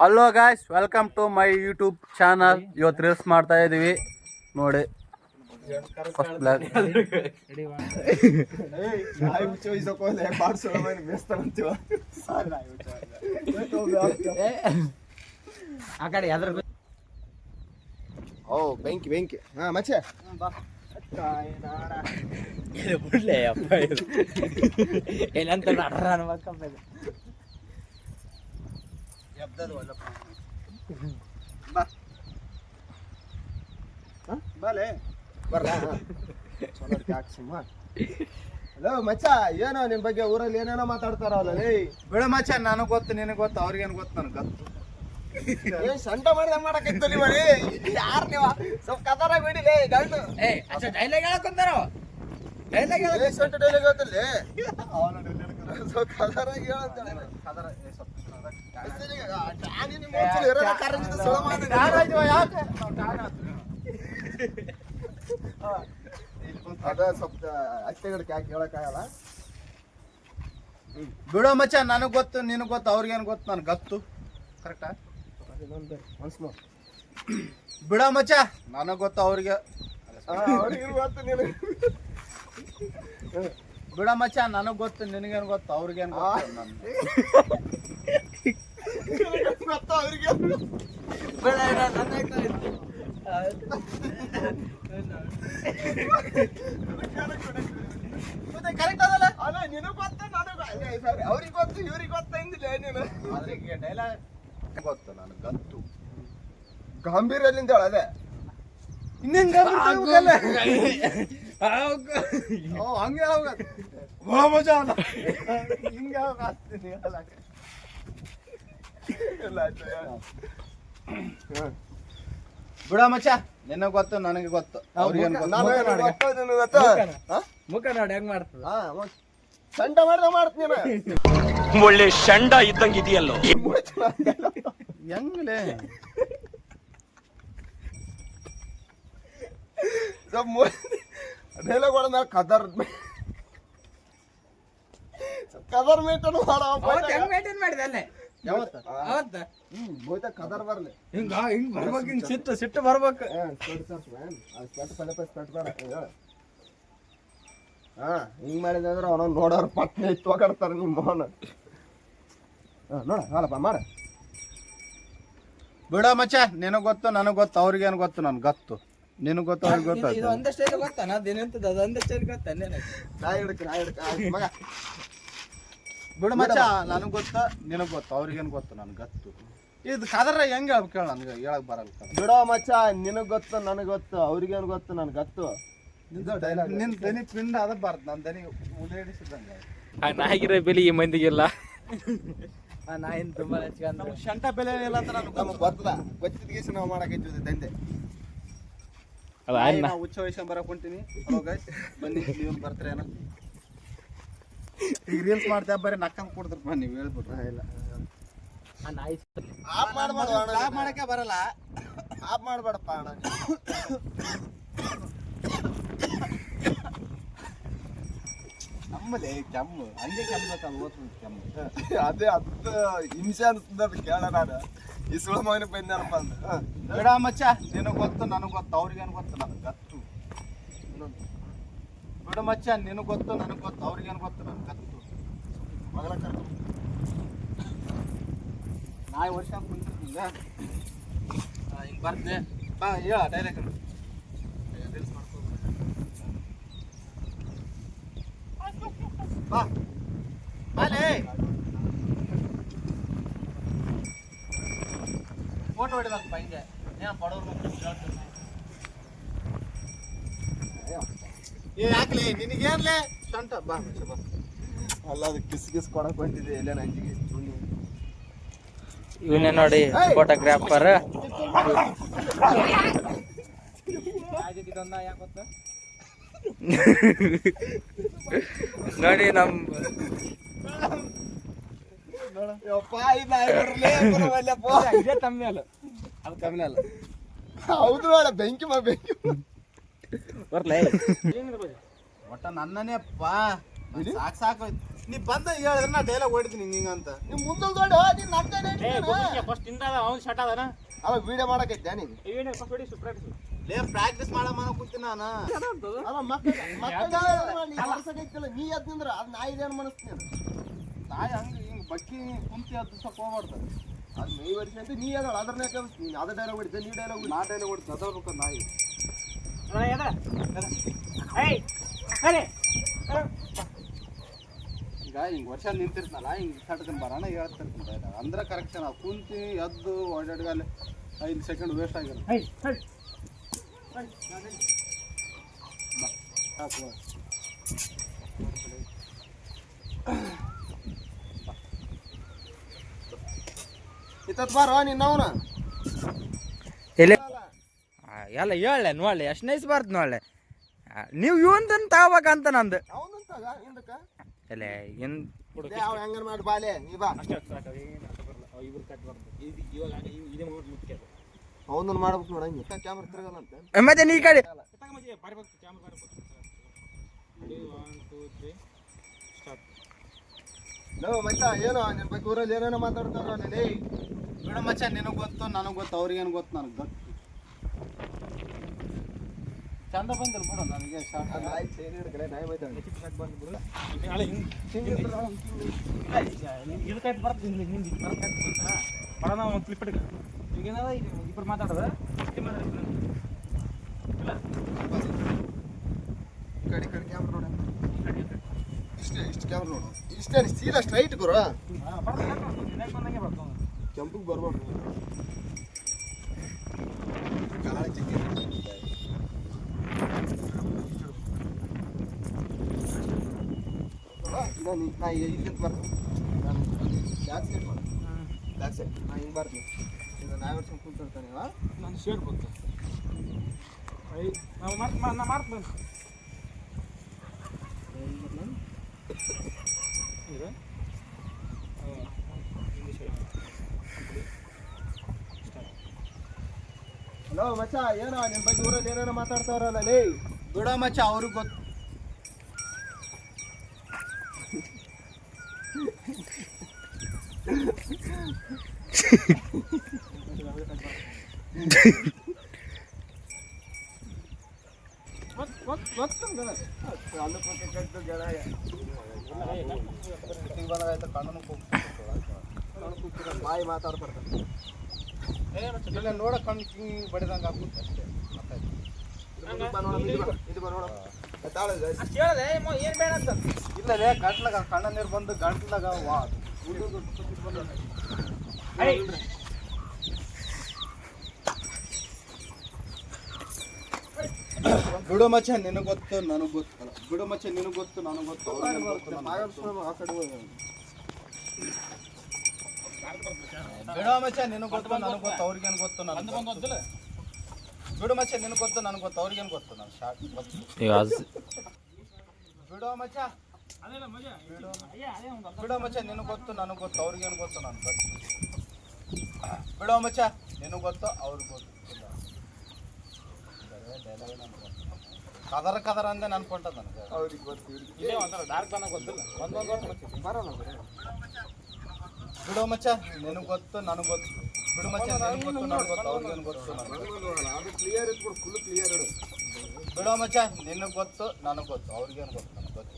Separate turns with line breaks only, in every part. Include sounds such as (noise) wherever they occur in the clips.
Hello guys welcome to my YouTube channel ಇವತ್ತು reels ಮಾಡ್ತಾ ಇದೀವಿ. ನೋಡಿ. ಫಸ್ಟ್ ಬ್ಲಾಗ್ (laughs)
ಆ ಕಡೆ ಯಾವ್ದ್ರ
ಓ ಬೆಂಕಿ ಬೆಂಕಿ. ಹಾ ಮಚ್ಚೆ.
ಬಿಡ್ಲೆ ಅಪ್ಪ ಅನ್ಬೇಕಪ್ಪ ಇದು.
ಬಾಲೆ ಬರ್ಲಾ. ಚಲೋ ಯಾಕೆ ಸುಮ್ಮ ಹಲೋ ಮಚ್ಚ ಏನೋ ನಿನ್ ಬಗ್ಗೆ ಊರಲ್ಲಿ ಏನೇನೋ ಮಾತಾಡ್ತಾರಲ್ಲ ಲೇ.
ಬಿಡ ಮಚ್ಚ ನನಗೆ ಗೊತ್ತು ನಿನಗೆ ಗೊತ್ತು ಅವ್ರಿಗೇನು ಗೊತ್ತು ನನಗೆ ಗೊತ್ತು.
ಏ ಸಂಟ ಮಾಡ್ದ ಮಾಡಕತ್ತಲಿ ಮಳಿ ಯಾರ್ ನೀವ? ಸ್ವಲ್ಪ ಬಿಡಿ ಬಿಡಿಲೇ ಗಂಡು.
ಏ ಅಚ್ಚ ಡೈಲಾಗ್ ಹೇಳಕೊಂತಾರ ಡೈಲಾಗ್ ಹೇಳ
ಸಂಟ ಡೈಲಾಗ್ ಹೇಳ್ತಲ್ಲಿ ಸ್ವಲ್ಪ ಕದರಾಗಿ ಹೇಳಂತಾಳೆ
ಕದರ ಸ್ವಲ್ಪ
ಯಾಕೆ
ಬಿಡೋ ಮಚ್ಚ, ನನಗೆ ಗೊತ್ತು, ನಿನಗೆ ಗೊತ್ತು, ಅವ್ರಿಗೇನು ಗೊತ್ತು, ನನಗೆ ಗೊತ್ತು. ಕರೆಕ್ಟಾ. ಬಿಡೋ ಮಚ್ಚ, ನನಗೆ ಗೊತ್ತು, ಅವ್ರಿಗೆ.
ನೀನು
ಬಿಡ ಮಚ್ಚ, ನನಗೆ ಗೊತ್ತು, ನಿನಗೇನು ಗೊತ್ತು, ಅವ್ರಿಗೇನು ಗೊತ್ತು
ಅವ್ರಿಗೆ
ಮತ್ತೆ ಕರೆಕ್ಟ್ ಅದಲ್ಲ
ಅಲ್ಲ ನಿನಗೆ ಗೊತ್ತು ನನಗೆ ಸಾರಿ ಅವ್ರಿಗೆ ಗೊತ್ತು ಇವ್ರಿಗೆ ಗೊತ್ತ ಎಂದಿಲ್ಲ ನೀನು
ಅದ್ರಿಗೆ ಡೈಲಾಗ್ ಗೊತ್ತು
ಹೇಳ ಅದೇ
ಇನ್ನೇನ್ ಓ ಹಂಗೆ ಮಜಾ ಹಿಂಗೆ. ಬಿಡ ಮಚ್ಚ. ನಿನ್ನ ಗೊತ್ತು ನನಗೆ ಗೊತ್ತು.
ನಾನು?
ಮುಖ
ನೋಡಿ ಹೆಂಗ್ ಮಾಡ್ತದ?
ಸಂಟ ಮಾಡ್ದ ಮಾಡ್ತೀನಿ
ಒಳ್ಳೆ ಶಂಡ ಇದ್ದಂಗಿದೆಯಲ್ಲೋ
ಹೆಂಗ್ಲೇ
ಡೈಲಾಗ್ ಹೊಡೆದ ಕದರ್ ಕದರ್ ಮೇಟನ್ ಬೋಯ್ತ ಕದರ್ ಬರ್ಲಿ
ಹಿಂಗ ಹಿಂಗ್ ಬರ್ಬೇಕು ಹಿಂಗ್ ಸಿಟ್ಟು ಸಿಟ್ಟು ಬರ್ಬೇಕು
ಹಾ ಹಿಂಗ್ ಮಾಡಿದ್ರೆ ಅಂದ್ರೆ ಅವನ ನೋಡೋರು ಪಟ್ನೆ ಇತ್ತು ಹೋಗಾಡ್ತಾರೆ ನಿಮ್ಮ ಮೋಹನ ಹಾ ನೋಡ ಹಾಲಪ್ಪ ಮಾಡ.
ಬಿಡ ಮಚ್ಚ ನಿನಗೆ ಗೊತ್ತು ನನಗ್ ಗೊತ್ತು ಅವ್ರಿಗೇನು ಗೊತ್ತು ನನ್ ಗೊತ್ತು. ನಿನಗ್ ಗೊತ್ತು ಅವ್ರಿಗೆ
ಇದು
ಗೊತ್ತು
ಒಂದೇ ಸ್ಟೈಲ್ ಗೊತ್ತಾ? ಅದು ಒಂದೇ ಸ್ಟೈಲ್ ಗೊತ್ತಾ? ನೆನಪು
ನಾಯಿ ಹಿಡ್ಕ ನಾಯಿ ಹಿಡ್ಕ ಆಯ್ತು ಮಗ.
ಬಿಡ ಮಚ್ಚ ನನಗೆ ಗೊತ್ತು ನಿನಗೆ ಗೊತ್ತು ಅವ್ರಿಗೇನು ಗೊತ್ತು ನನ್ಗೆ ಗೊತ್ತು? ಇದು ಕದರ ಹೆಂಗ್ ಹೇಳ್ಬೇಕು ಹೇಳ ನನಗೆ ಹೇಳಕ್ ಬರಲ್ಲ. ಬಿಡ
ಬಿಡೋ ಮಚ್ಚ ನಿನಗ್ ಗೊತ್ತು ನನಗ್ ಗೊತ್ತು ಅವ್ರಿಗೇನ್ ಗೊತ್ತು ನನ್ ಗೊತ್ತು?
ನಿನ್ ದನಿ ಪಿಂಡ ಅದ ಬಾರ್ದು ನನ್ನ ದನಿ ಉಲೇಡಿಸಿದಂಗೆ
ಆ ನಾಯಿಗಿರೋ ಬೆಲೆ ಈ ಮಂದಿಗೆಲ್ಲ.
ಆ ನಾಯಿನ ತುಂಬಾ
ನಮ್ಗೆ ಶಂಟ ಬೆಲೆ ಇಲ್ಲ ಅಂತ ನಾನು
ನಮಗ್ ಗೊತ್ತದ. ಗೊತ್ತಿದ್ಗೇಸಿ ನಾವು ಮಾಡಕೈತಿ ದಂಧೆ.
ಅದ
ನಾ ಹುಚ್ಚ ವಯಸ್ಸು ಬರಕ್ ಹೊಂಟೀನಿ. ಗೈಸ್ ಬನ್ನಿ ನೀವು ಬರ್ತೀರೇನ ಈಗ ರೀಲ್ಸ್ ಮಾಡ್ತಾ ಬರೀ ನಕ್ಕಂದ್ ಕೊಡ್ತಾರೆ ಬನ್ನಿ ನೀವು ಹೇಳ್ಬಿಟ್ರು.
ಇಲ್ಲ. ಆಫ್ ಮಾಡ್ಬೇಡ
ಆಪ್ ಮಾಡಕ್ಕೆ ಬರಲ್ಲ.
ಆಫ್ ಮಾಡಬೇಡಪ್ಪ ಅಣ್ಣ.
ನಮ್ಮಲ್ಲಿ ಕೆಮ್ಮು. ಹಂಗೆ ಕೆಮ್ಮಬೇಕಲ್ಲ ಓದ್ತದೆ ಕೆಮ್ಮು. (laughs)
ಅದೇ ಅದ ಹಿಂಸೆ ಅನ್ಸ್ತದ ಕೇಳ ನಾನು. ಈ ಸುಳ ಮಗನ ಬಂದ್ಯಾರಪ್ಪ ಅಂದ್ರೆ
ಬೇಡ ಮಚ್ಚ ನಿನಗೆ ಗೊತ್ತು ನನಗೆ ಗೊತ್ತು ಅವ್ರಿಗೇನು ಗೊತ್ತು ನನಗೆ? ಗೊತ್ತು. ಬಿಡು ಮಚ್ಚ ನಿನಗೆ ಗೊತ್ತು ನನಗೆ ಗೊತ್ತು ಅವ್ರಿಗೇನು ಗೊತ್ತು ನನಗೆ? ಗೊತ್ತು.
ಮಗಳ ಕರ್ಕೊ.
ನಾಯಿ ವರ್ಷ ಕುಂತಿರ್ಲಿಲ್ಲ ಹಿಂಗೆ ಬರ್ತೆ ಬಾ ಹೇಳ ಡೈರೆಕ್ಟ್ ರೀಲ್ಸ್ ಮಾಡ್ಕೊ ಬಾ ಬಾಲೇ ಫೋಟೋ ಹೊಡಿಬೇಕಪ್ಪ ಹಿಂಗೆ ಏನು ಬಡವ್ರು ಏ ನಿನಗೇನ್ಲೆ ಸ್ಟಂಟ ಬಾ ಬಾ
ಅಲ್ಲ ಅದು ಕಿಸ್ ಕಿಸ್ ಕೊಡಕ್ ಬಂದಿದೆ ಎಲ್ಲ ನಂಜಿಗೆ
ಇವನೇ ನೋಡಿ ಫೋಟೋಗ್ರಾಫರ್
ಯಾಕೆ ಇದು ಆಗಿರ್ಲೇ
ನಮ್ (laughs)
ಹೌದು ಬೇಡ ಬೆಂಕಿ ಮಾ ಬೆಂಕಿ
ಬರ್ಲೇ
ಒಟ್ಟ ನನ್ನನೇ ಅಪ್ಪ. ಸಾಕು ಸಾಕು ನೀ ಬಂದ ಹೇಳಿದ್ರೆ ನಾ ಡೈಲಾಗ್ ಓಡಿದ್ದೀನಿ ಹಿಂಗ ಅಂತ
ನೀವು ಮುಂದಲ್ ದೊಡ್ಡ ಹೋಗಿ. ನಗ್ತಾನೆ
ಫಸ್ಟ್ ಇಂದ ಅವ್ನು ಶಟ್ ಅದನ
ಅವ ವಿಡಿಯೋ ಮಾಡಕೈತೆ ನೀನು?
ಲೇ ಪ್ರಾಕ್ಟೀಸ್ ಮಾಡ ಮನ ಕೂತೀನಿ ನಾನು.
ಅಲ್ಲ ಮಕ್ಕಳ ಮಕ್ಕಳ ನೀ ನೀ ಎದ್ ನಿಂದ್ರ ಅದು ನಾ ಇದೇನ್ ಮನಸ್ತೀನಿ
ನಾಯಿ ಹಂಗೆ ಹಿಂಗೆ ಬಕ್ಕಿ ಕುಂತಿ ಅದು ಸ್ವಲ್ಪ ಹೋಗ್ಬಾರ್ದು.
ಅದು ಮೈ ವರ್ಷ ಅಂತ ನೀ ಅದಾಳ ಅದ್ರನ್ನೇ ಕಲಿಸ್ತೀನಿ ನೀನ್ ಅದ ಡೈಲಾಗ್ ಹೊಡಿತೆ ನೀ ಡೈಲಾಗ್
ನಾ ಡೈಲಾಗ್ ಹೊಡಿತು ಅದ ಬೇಕ ನಾಯಿ? ಈಗ ಹಿಂಗ್ ವರ್ಷ ನಿಂತಿರ್ತಾನಲ್ಲ ಹಿಂಗ್ ಸಟ್ಕೊಂಡ್ ಬರೋಣ ಹೇಳ್ತಿರ್ತೀನಿ ಡೈಲಾಗ್ ಅಂದ್ರೆ ಕರೆಕ್ಷನ್ ನಾವು ಕುಂತಿ ಎದ್ದು ಓಡಾಡ್ಗಾಲೆ ಐದು ಸೆಕೆಂಡ್ ವೇಸ್ಟ್ ಬಾ.
ಇತ್ತತ್ ಬಾರೋ ನೀನ್ ಅವನ?
ಎಲೆ ಎಲ್ಲ ಹೇಳೆ ನೋಡ್ಲಿ ಎಷ್ಟು ನೈಸ್ ಬರ್ತ ನೋಡ್ಲೆ. ನೀವು ಇವನ್ ತಗೋಬೇಕಂತ ನಂದು.
ಅವನಂತಾಗ ಹಿಂದಕ್ಕ?
ಎಲೆ
ಅವ ಹೆಂಗನ್ ಮಾಡಿ ಬಾಲೆ ನೀ ಬಾ. ಅವನನ್ನ ಮಾಡ್ಬೇಕು ನೋಡ ಹಿಂಗೆ. ಕ್ಯಾಮ್ರಾ ತಿರ್ಗಲ್ಲ ಅಂತ.
ಮತ್ತೆ ನೀ ಈ ಕಡೆ
ಲೋ ಮಚ್ಚ ಏನೋ ನಿನ್ ಬಗ್ಗೆ ಊರಲ್ಲಿ ಏನೇನೋ ಮಾತಾಡ್ತಾರ
ಬಿಡ ಮಚ್ಚ ನಿನಗೆ ಗೊತ್ತು ನನಗೆ ಗೊತ್ತು ಅವ್ರಿಗೇನು ಗೊತ್ತು ನನಗೆ ಗೊತ್ತು. ಚಂದ ಬಂದಿಲ್ಲ ಬಿಡು ನನಗೆ ಶಾರ್ಟ್
ನಾಯಿ ನಾಯಿ ಬೈತಾಳೆ
ಇದಕ್ಕಾಯ್ತು ಬರ್ತೀನಿ ನಿಂದು ಬರೋಣ ಒಂದು ಕ್ಲಿಪ್ ಈಗ ಏನದ ಇಬ್ಬರು ಮಾತಾಡೋದ?
ಈ ಕಡೆ ಈ ಕಡೆ ಕ್ಯಾಮ್ರಾ ನೋಡ. ಇಷ್ಟೇ ಇಷ್ಟು ಕ್ಯಾಮ್ರಾ ನೋಡು. ಇಷ್ಟೇ ಸೀದಾ ಸ್ಟ್ರೈಟ್ ಗುರು. ಕೆಂಪಿಗೆ ಬರ್ಬಾರ್ದು. ಗಾಳಿ ಜಿಗ್ಗಿ ಇಲ್ಲ ನೀ ನಾ ಇಲ್ಲಿಂದ ಬರ್ತೀನಿ. ನಾನು ಬ್ಯಾಕ್ ಸೈಡ್ ಮಾಡು. ಬ್ಯಾಕ್ ಸೈಡ್ ನಾ ಹಿಂಗೆ ಬರ್ತೀನಿ. ಇದು ನಾ ವರ್ಷ ಕೂತಿರ್ತಾನೆ ಇವ.
ನಾನು ಶೇರ್ ಬಂತು ನಾವು ಮಾರ್ಕ್ ನಾ ಮಾರ್ಕ್ ಬಂತು
ಹಲೋ ಮಚ್ಚ ಏನೋ ನಿನ್ ಬಗ್ಗೆ ಊರಲ್ಲಿ ಏನೇನೋ ಮಾತಾಡ್ತಾವ್ರಲ್ಲ ಲೇ.
ಬಿಡ ಮಚ್ಚ ಅವ್ರಿಗೆ ಗೊತ್ತು. (laughs)
ಬಾಯಿ ಮಾತಾಡ್ಬಾರ್ದು
ಇಲ್ಲ ನೋಡ ಕಣ್ಣು ಹಿಂಗೆ ಬಡಿದಂಗೆ ಆಗುತ್ತೆ ಅಷ್ಟೇ ಇಲ್ಲ ರೇ ಗಂಟ್ಲಾಗ ಕಣ್ಣ ನೀರು ಬಂದು ಗಂಟ್ಲಾಗ ವಾ ಬಿಡು ಮಚ್ಚ ನಿನಗೆ ಗೊತ್ತು ನನಗೆ ಗೊತ್ತು. ಬಿಡು ಮಚ್ಚ ನಿನಗೆ ಗೊತ್ತು ನನಗೆ ಗೊತ್ತು ಬಿಡೋ ಮಚ್ಚ ನಿನಗೆ ಗೊತ್ತು ನನಗೆ ಗೊತ್ತು ಅವ್ರಿಗೇನು ಗೊತ್ತು ನನಗೆ ಗೊತ್ತಿಲ್ಲ ಬಿಡು ಮಚ್ಚ ನಿನಗೆ ಗೊತ್ತು ನನಗೆ ಗೊತ್ತು ಅವ್ರಿಗೇನು ಗೊತ್ತು ನಾನು ಶಾರ್ಟ್ ಗೊತ್ತು ಬಿಡು ಮಚ್ಚ. ಬಿಡೋ. ಮಚ್ಚ ನಿನಗೆ ಗೊತ್ತು ನನಗೆ ಗೊತ್ತು ಅವ್ರಿಗೇನು ಗೊತ್ತು ನಾನು ಗೊತ್ತು ಬಿಡೋ ಮಚ್ಚ ನಿನಗೆ ಗೊತ್ತು ಅವ್ರಿಗೆ ಗೊತ್ತು. ಕದರ ಕದರ ಅಂದೆ ಅನ್ಕೊಂಡ ನನಗೆ.
ಅವ್ರಿಗೆ ಗೊತ್ತು
ಒಂಥರ ಡಾರ್ಕ್ ಬಣ್ಣ ಗೊತ್ತಿಲ್ಲ. ಒಂದೊಂದು
ಬರೋಣ ಬಿಡು.
ಮಚ್ಚ ನಿನಗೆ ಗೊತ್ತು ನನಗೆ ಗೊತ್ತು. ಬಿಡು ಮಚ್ಚ ನಿನಗೆ ಗೊತ್ತು ನನಗೆ ಗೊತ್ತು ಅವ್ರಿಗೇನು ಗೊತ್ತು ನನಗೆ
ಕ್ಲಿಯರ್ ಇಟ್ಬಿಡು ಫುಲ್ ಕ್ಲಿಯರ್ ಇಡು.
ಬಿಡೋ ಮಚ್ಚ ನಿನಗೆ ಗೊತ್ತು ನನಗೆ ಗೊತ್ತು ಅವ್ರಿಗೇನು ಗೊತ್ತು ನನಗೆ ಗೊತ್ತು.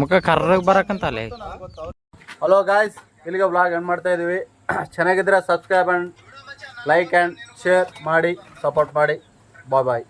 ಮುಖ ಕರ್ರಗ್ ಬರಕಂತಲ್ಲ
ಹಲೋ ಗಾಯ್ಸ್ ಇಲ್ಲಿಗೆ ಬ್ಲಾಗ್ ಏನ್ ಮಾಡ್ತಾ ಇದೀವಿ. (clears throat) ಚೆನ್ನಾಗಿದ್ರೆ subscribe and like and share ಮಾಡಿ ಸಪೋರ್ಟ್ ಮಾಡಿ. Bye bye